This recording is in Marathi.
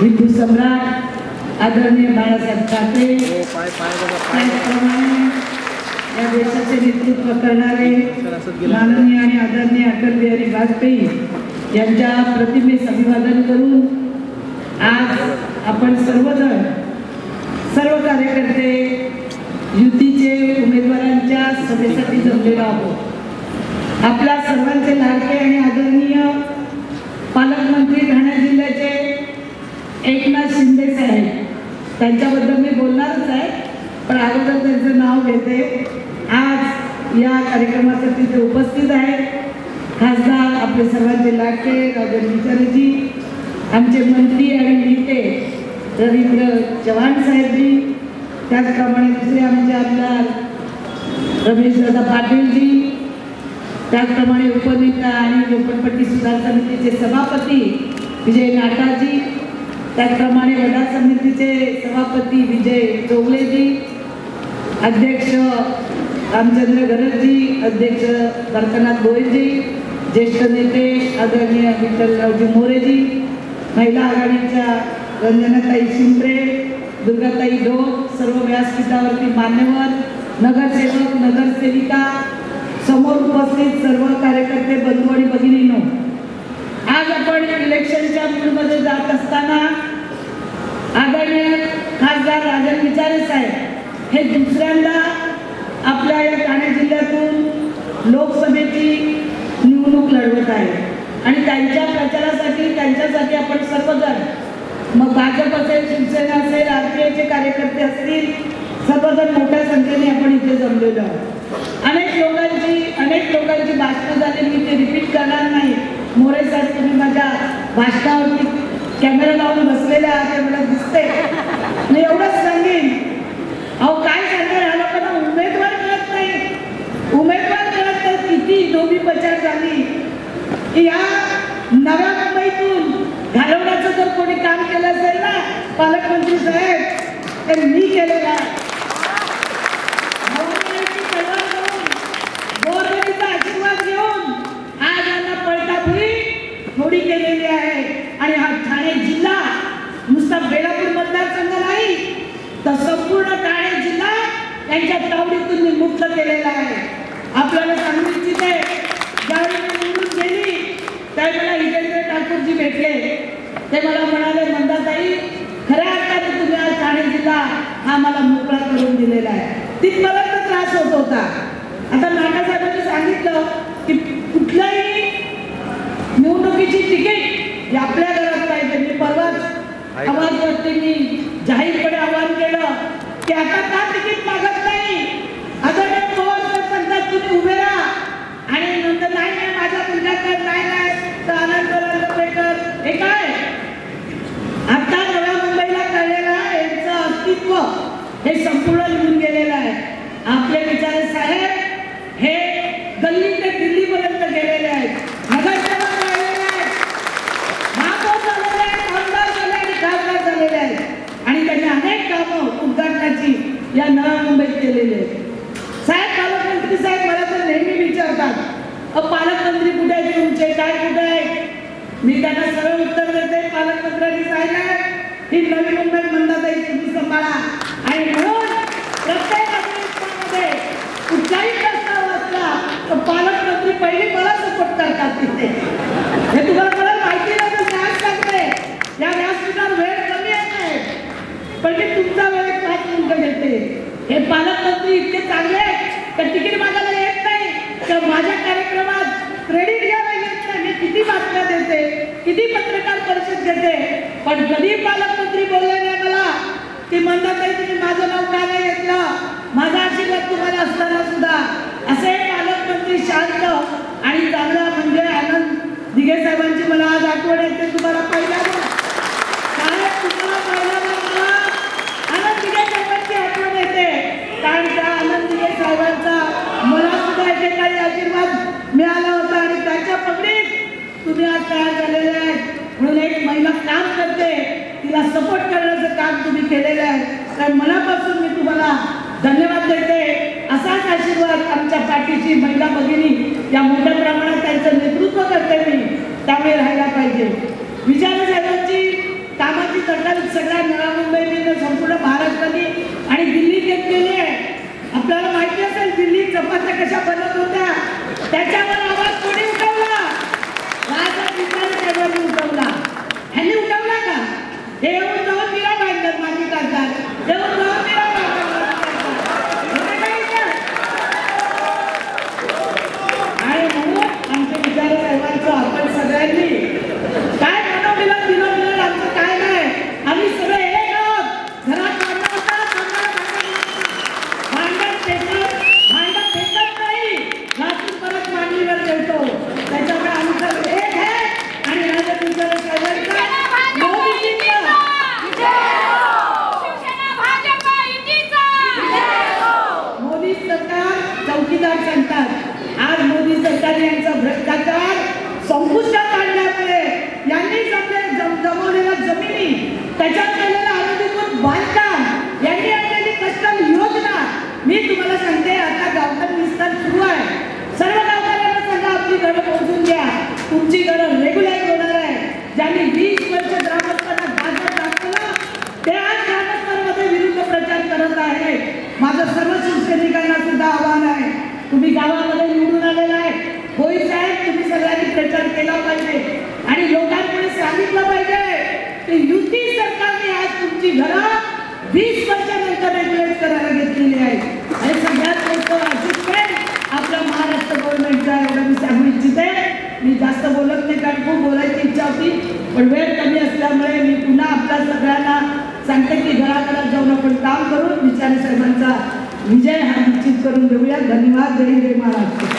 हिंदू सम्राट आदरणीय बाळासाहेब ठाकरे त्याचप्रमाणे या देशाचे नेतृत्व करणारे माननीय आणि आदरणीय अटल बिहारी वाजपेयी यांच्या प्रतिमेस अभिवादन करून आज आपण सर्वजण सर्व कार्यकर्ते युतीचे उमेदवारांच्या सभेसाठी जमलेलो आहोत. आपल्या सर्वांचे लाडके आणि आदरणीय पालकमंत्री ठाणे जिल्ह्याचे एकनाथ शिंदे साहेब. त्यांच्याबद्दल मी बोलणारच आहे पण अगोदर त्यांचं नाव घेते. आज या कार्यक्रमासाठी ते उपस्थित आहेत. खासदार आपले सर्वांचे लाडके राजन विचारेजी आमचे मंत्री आणि नेते रवींद्र चव्हाण साहेबजी त्याचप्रमाणे दुसरे आमचे आमदार रमेशदादा पाटीलजी त्याचप्रमाणे उपनेता आणि झोपडपट्टी सुधार समितीचे सभापती विजय नाटाजी त्याचप्रमाणे वडा समितीचे सभापती विजय चोगलेजी अध्यक्ष रामचंद्र गरजजी अध्यक्ष भरतनाथ गोयलजी ज्येष्ठ नेते आदरणीय विठ्ठलरावजी मोरेजी महिला आघाडीच्या रंजनाताई शिंपरे दुर्गाताई डोक सर्व व्यासपीठावरती मान्यवर नगरसेवक नगरसेविका समोर उपस्थित सर्व कार्यकर्ते बंधू आणि भगिनीनो. आज आपण इलेक्शनच्या मूडमध्ये जात असताना आदरणीय खासदार राजन विचारे साहेब हे दुसऱ्यांदा आपल्या या ठाणे जिल्ह्यातून लोकसभेची निवडणूक लढवत आहे आणि त्यांच्या प्रचारासाठी त्यांच्यासाठी आपण सर्वजण मग भाजप असेल शिवसेना असेल आर पी आयचे कार्यकर्ते असतील सर्वजण मोठ्या संख्येने आपण इथे जमलेलो आहोत. अनेक लोकांची अनेक लोकांची भाषणं झाली मी ते रिपीट करणार नाही. मोरे साहेब तुम्ही माझ्या भाषणावरती कॅमेरा लावून बसलेल्या आहात मला दिसत मी एवढंच सांगेन अहो काय सांगणार ह्या लोकांना उमेदवार मिळत नाही उमेदवार मिळत तर किती धोबी प्रचार झाली की या नव्या मुंबईतून घालवण्याचं जर कोणी काम केलं असेल ना पालकमंत्री साहेब तर मी केलेलं आहे. भाऊबंदाची तलवार घेऊन, आशीर्वाद घेऊन आज यांना पळतापुरी थोडी केलेली आहे. आणि हा ठाणे जिल्हा नुसता बेलापूर मतदारसंघ नाही तर संपूर्ण ठाणे जिल्हा त्यांच्या तावडीतून मी मुक्त केलेला आहे. आपल्याला सांगू इच्छिते ज्यावेळी मी निवडून गेली त्यावेळी मला हितेंद्र ठाकूरजी भेटले. ते मला म्हणाले मंदाताई खऱ्या अर्थाने तुम्ही आज ठाणे जिल्हा हा मला मोकळा करून दिलेला आहे. तिथपर्यंत त्रास होत होता. आता नानासाहेबांनी सांगितलं की कुठल्याही निवडणुकीची तिकीट आपल्या घरात पाहिजे. मी परवाच आवाजवरती मी जाहीरपणे आवाहन केलं की आता का तिकीट मागत नाही आदरणीय पवार साहेब सांगतात तुम्ही उभे राहा आणि नंतर नाही नाही माझ्या मुलग्याकडे नाही नाही तर आनंद लपेकर हे काय आता नव्या मुंबईला कळलेलं आहे यांचं अस्तित्व हे संपूर्ण निघून गेलेलं आहे आपले विचारे साहेब हे गल्ली ते दिल्लीपर्यंत गेलेले आहेत. नगरसेवक राहिलेले आहेत. महापौर झालेले आहेत आमदार झाले आणि खासदार झालेले आहेत. आणि त्यांनी अनेक कामं उद्घाटनाची या नव्या मुंबईत केलेली आहेत. साहेब पालकमंत्री साहेब मला तर नेहमी विचारतात अ पालकमंत्री कुठे आहेत तुमचे? काय कुठे आहेत? मी त्यांना सरळ उत्तर देते पालकमंत्र्यांनी सांगितलं ही नवी मुंबई मंदाताई तुम्ही सांभाळा. आणि म्हणून प्रत्येक अधिवेशनामध्ये कुठलाही प्रस्ताव असला तर पालकमंत्री पहिले मला सपोर्ट करतात तिथे. हे तुम्हाला मला माहिती नाही तर काय सांगते या व्यासपीठावर वेळ कमी आहे पण मी तुमचा वेळ पाच मिनिटं घेते. हे पालकमंत्री इतके चांगले आहेत तिकीट मागायला येत नाही. तर माझ्या कार्यक्रमात क्रेडिट घ्यायला येत नाही. मी किती बातम्या देते किती पत्रकार परिषद घेते. पण कधी पालकमंत्री बोलले नाही मला की म्हणतात तुम्ही माझं नाव का नाही घेतलं? माझा आशीर्वाद तुम्हाला असताना सुद्धा. असे शांत आणि चांगला म्हणजे आनंद. दिघे साहेबांची मला आज आठवण येते. तुम्हाला पहिल्यांदा. साहेब तुम्हाला पहिल्यांदा मला आनंद दिघे साहेबांची आठवण येते. कारण त्या आनंद दिघे साहेबांचा मला सुद्धा एकेकाळी आशीर्वाद मिळाला होता आणि त्याच्या पगडीत तुम्ही आज तयार झालेले आहेत. म्हणून एक महिला काम करते. तिला सपोर्ट करण्याचं काम तुम्ही केलेलं आहे. तर मनापासून मी तुम्हाला धन्यवाद देते. असाच आशीर्वाद आमच्या पाठीची महिला भगिनी या मोठ्या प्रमाणात त्यांचं नेतृत्व करते मी. त्यामुळे राहायला पाहिजे. विचार साहेबांची कामाची दखल सगळ्या नव्या मुंबईने संपूर्ण महाराष्ट्राने आणि दिल्ली घेतलेली आहे. आपल्याला माहिती असेल दिल्ली चपात्या कशा बनत होत्या. त्याच्यावर आवाज कोणी उठवला राजा विचार साहेबांनी उठवला ह्यांनी उठवला का हे येऊन जाऊन मीरा भाईंदर मागे काढतात येऊन जाऊन मीरा भाईंदर मागे काढतात. होतं का इथं? आणि म्हणून आमच्या विचार साहेबांचं आपण सगळ्यांनी काय मनोमिलन विनोमिलन आमचं काय नाही आम्ही सगळे एक आहोत घरात भांडण होतात भांडण भांडण फेकत भांडण फेकत नाही घासून परत मांडलीवर ठेवतो त्याच्यामुळे आम्ही सगळे एक आहे आणि राजा विचार साहेबांचा मोदीजींचा मोदी सरकार चौकीदार सांगतात आज मोदी सरकार यांचा भ्रष्टाचार संपुष्टात आणल्यामुळे यांनीच आपले जम- जमवलेल्या जमिनी त्याच्यात केलेलं अनधिकृत बांधकाम यांनी आणलेली कष्टम योजना मी तुम्हाला सांगते आता गावठाण विस्तार सुरू आहे सर्व गावकऱ्यांना सांगा आपली घरं पोहोचून द्या तुमची घरं रेग्युलर होणार आहे ज्यांनी वीस वर्ष ग्रामस्थांना बाजार दाखवला ते आज ग्रामस्थांमध्ये विरुद्ध प्रचार करत आहे माझं सर्व शिवसैनिकांना सुद्धा आव्हान आहे तुम्ही गावामध्ये निवडून आलेला आहे. होई साहेब तुम्ही सगळ्यांनी प्रचार केला पाहिजे. आणि लोकांपुढे सांगितलं पाहिजे की युती सरकारने आज तुमची घरं वीस वर्षानंतर रेग्युलेट करायला घेतलेली आहे. आणि सगळ्यात मोठं अचिव्हमेंट आपल्या महाराष्ट्र गव्हर्नमेंटचा एवढं मी सांगू इच्छिते मी जास्त बोलत नाही कारण खूप बोलायची इच्छा होती. पण वेळ कमी असल्यामुळे मी पुन्हा आपल्या सगळ्यांना सांगते की घराघरात जाऊन आपण काम करून विचार साहेबांचा विजय हा sering berbiak dan dimarah dari.